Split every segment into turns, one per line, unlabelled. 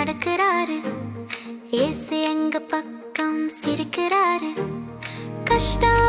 நடக்கிறாரு. ஏசு எங்க பக்கம் சிரிக்கிறாரு. கஷ்டம்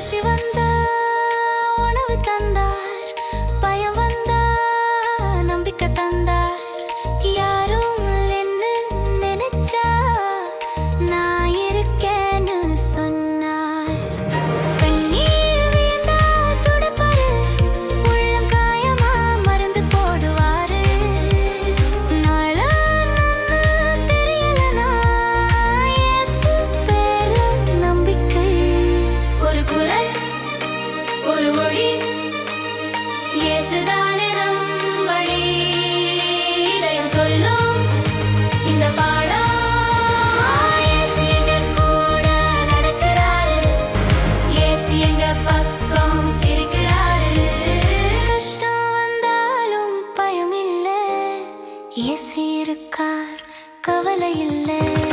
ஆசி வந்த கவலை இல்லை.